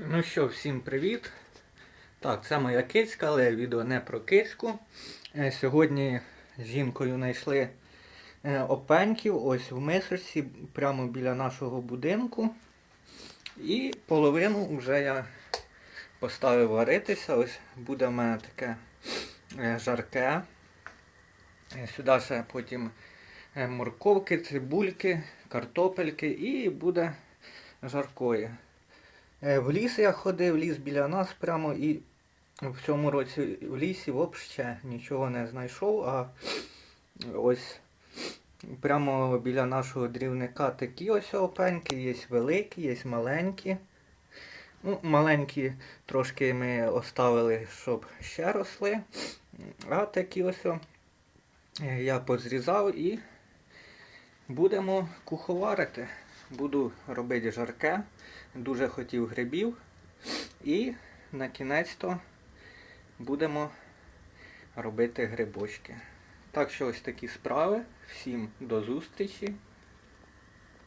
Ну що, всім привіт. Так, це моя кицька, але відео не про кицьку. Е, Сьогодні з жінкою знайшли е, опеньків ось в мисочці прямо біля нашого будинку. І половину вже я поставив варитися. Ось буде в мене таке е, жарке. Сюди ще потім морковки, цибульки, картопельки і буде жаркої. Е, В ліс я ходив, ліс біля нас прямо і в цьому році в лісі взагалі нічого не знайшов, а ось прямо біля нашого дрівника такі ось опеньки, є великі, є маленькі. Ну, маленькі трошки ми оставили, щоб ще росли. А такі ось я позрізав і будемо куховарити. Буду робити жарке. Дуже хотів грибів. І на кінець-то будемо робити грибочки. Так що ось такі справи. Всім до зустрічі.